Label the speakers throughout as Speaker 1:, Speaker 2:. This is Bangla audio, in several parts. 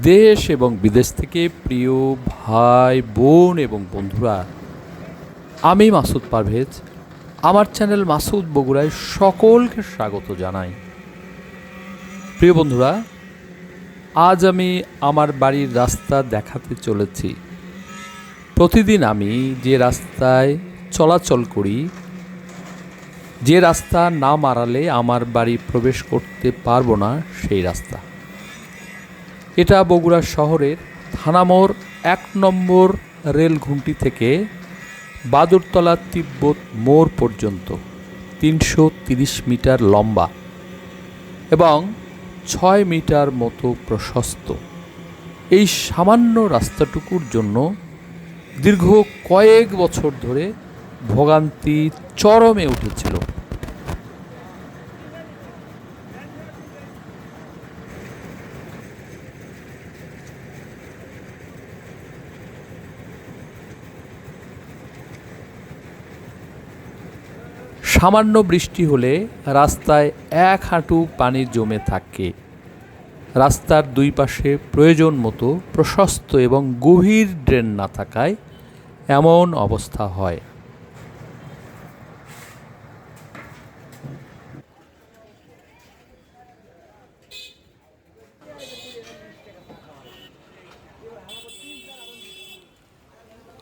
Speaker 1: দেশ এবং বিদেশ থেকে প্রিয় ভাই, বোন এবং বন্ধুরা, আমি মাসুদ পারভেজ। আমার চ্যানেল মাসুদ বগুড়ায় সকলকে স্বাগত জানাই। প্রিয় বন্ধুরা, আজ আমি আমার বাড়ির রাস্তা দেখাতে চলেছি। প্রতিদিন আমি যে রাস্তায় চলাচল করি, যে রাস্তা না মারালে আমার বাড়ি প্রবেশ করতে পারব না সেই রাস্তা। এটা বগুড়া শহরের থানামোড় এক নম্বর রেল ঘুমটি থেকে বাদুরতলা তিব্বত মোড় পর্যন্ত তিনশো মিটার লম্বা এবং ছয় মিটার মতো প্রশস্ত। এই সামান্য রাস্তাটুকুর জন্য দীর্ঘ কয়েক বছর ধরে ভোগান্তি চরমে উঠেছিল। সামান্য বৃষ্টি হলে রাস্তায় এক হাঁটু পানি জমে থাকে। রাস্তার দুই পাশে প্রয়োজন মতো প্রশস্ত এবং গভীর ড্রেন না থাকায় এমন অবস্থা হয়।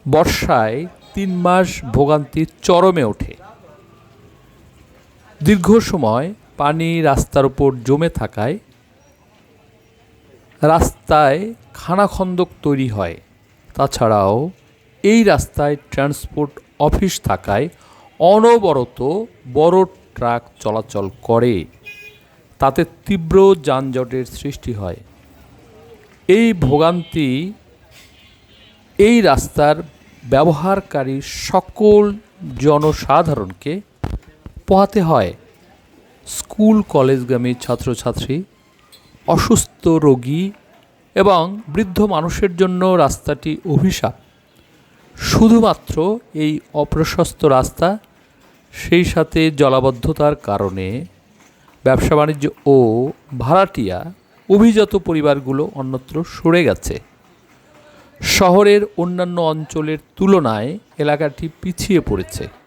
Speaker 1: বর্ষায় তিন মাস ভোগান্তি চরমে ওঠে। দীর্ঘ সময় পানি রাস্তার উপর জমে থাকায় রাস্তায় খানাখন্দক তৈরি হয়। তাছাড়াও এই রাস্তায় ট্রান্সপোর্ট অফিস থাকায় অনবরত বড় ট্রাক চলাচল করে। তাতে তীব্র যানজটের সৃষ্টি হয়। এই ভোগান্তি এই রাস্তার ব্যবহারকারী সকল জনসাধারণকে পোহাতে হয়। স্কুল, কলেজগামী ছাত্রছাত্রী, অসুস্থ রোগী এবং বৃদ্ধ মানুষের জন্য রাস্তাটি অভিশাপ। শুধুমাত্র এই অপ্রশস্ত রাস্তা, সেই সাথে জলাবদ্ধতার কারণে ব্যবসা বাণিজ্য ও ভাড়াটিয়া অভিজাত পরিবারগুলো অন্যত্র সরে গেছে। শহরের অন্যান্য অঞ্চলের তুলনায় এলাকাটি পিছিয়ে পড়েছে।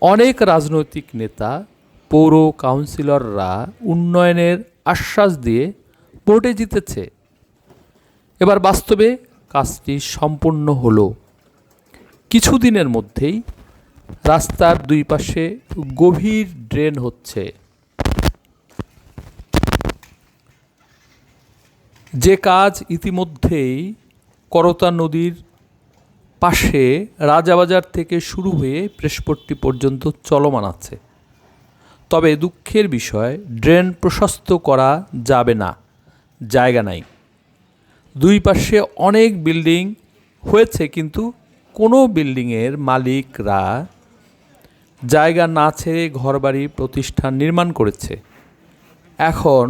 Speaker 1: অনেক রাজনৈতিক নেতা, পৌর কাউন্সিলররা উন্নয়নের আশ্বাস দিয়ে ভোটে জিতেছে। এবার বাস্তবে কাজটি সম্পূর্ণ হলো। কিছুদিনের মধ্যেই রাস্তার দুই পাশে গভীর ড্রেন হচ্ছে। যে কাজ ইতিমধ্যেই করতা নদীর পাশে রাজাবাজার থেকে শুরু হয়ে প্রেসপট্টি পর্যন্ত চলমান আছে। তবে দুঃখের বিষয়, ড্রেন প্রশস্ত করা যাবে না, জায়গা নাই। দুই পাশে অনেক বিল্ডিং হয়েছে কিন্তু কোনো বিল্ডিংয়ের মালিকরা জায়গা না ছেড়ে ঘরবাড়ি প্রতিষ্ঠান নির্মাণ করেছে। এখন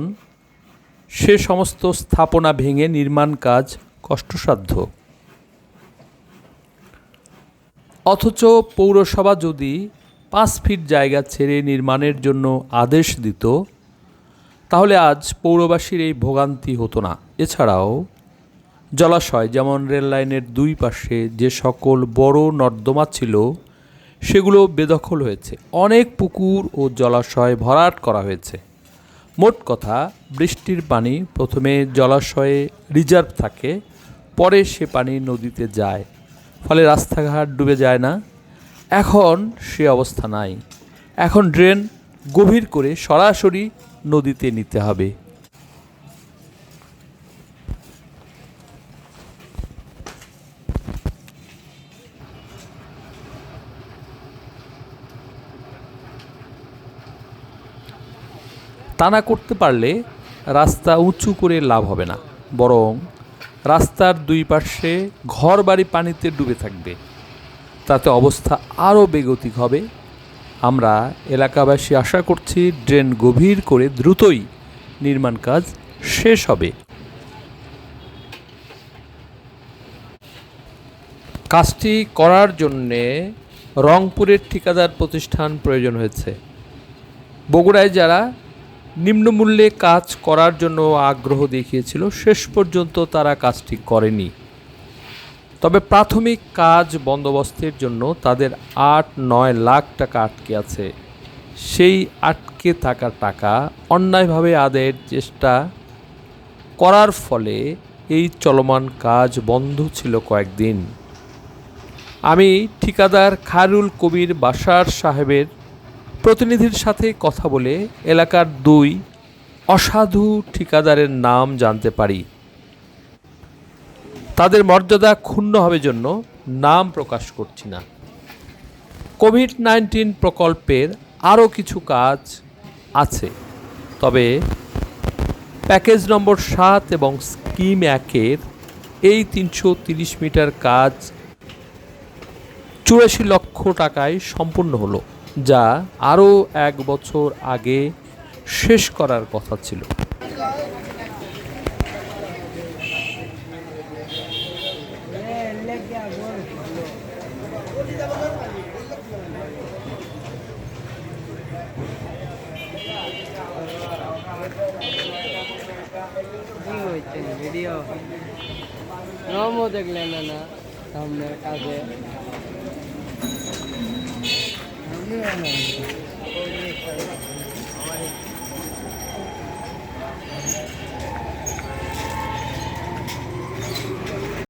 Speaker 1: সে সমস্ত স্থাপনা ভেঙে নির্মাণ কাজ কষ্টসাধ্য। অথচ পৌরসভা যদি পাঁচ ফিট জায়গা ছেড়ে নির্মাণের জন্য আদেশ দিত, তাহলে আজ পৌরবাসীর এই ভোগান্তি হতো না। এছাড়াও জলাশয় যেমন রেল লাইনের দুই পাশে যে সকল বড় নর্দমা ছিল, সেগুলো বেদখল হয়েছে। অনেক পুকুর ও জলাশয় ভরাট করা হয়েছে। মোট কথা, বৃষ্টির পানি প্রথমে জলাশয়ে রিজার্ভ থাকে, পরে সে পানি নদীতে যায়। ফলে রাস্তাঘাট ডুবে যায় না। এখন সে অবস্থা নাই। এখন ড্রেন গভীর করে সরাসরি নদীতে নিতে হবে। তা না করতে পারলে রাস্তা উঁচু করে লাভ হবে না, বরং রাস্তার দুই পাশে ঘর বাড়ি পানিতে ডুবে থাকবে। তাতে অবস্থা আরও বেগতিক হবে। আমরা এলাকাবাসী আশা করছি ড্রেন গভীর করে দ্রুতই নির্মাণ কাজ শেষ হবে। কাজটি করার জন্যে রংপুরের ঠিকাদার প্রতিষ্ঠান প্রয়োজন হয়েছে। বগুড়ায় যারা নিম্নমূল্যে কাজ করার জন্য আগ্রহ দেখিয়েছিল। শেষ পর্যন্ত তারা কাজটি করেনি। তবে প্রাথমিক কাজ বন্দোবস্তের জন্য তাদের আট, নয় লাখ টাকা আটকে আছে। সেই আটকে থাকা টাকা অন্যায়ভাবে আদায়ের চেষ্টা করার ফলে এই চলমান কাজ বন্ধ ছিল কয়েকদিন। আমি ঠিকাদার খায়রুল কবির বাশার সাহেবের প্রতিনিধির সাথে কথা বলে এলাকার দুই অসাধু ঠিকাদারের নাম জানতে পারি। তাদের মর্যাদা ক্ষুণ্ণ হবে জন্য নাম প্রকাশ করছি না। কোভিড নাইন্টিন প্রকল্পের আরও কিছু কাজ আছে, তবে প্যাকেজ নম্বর সাত এবং স্কিম একের এই তিনশো তিরিশ মিটার কাজ চুরাশি লক্ষ টাকায় সম্পূর্ণ হলো। যা আরও এক বছর আগে শেষ করার কথা ছিল।
Speaker 2: ভিডিও রমও দেখলেন না না? সামনে কাছে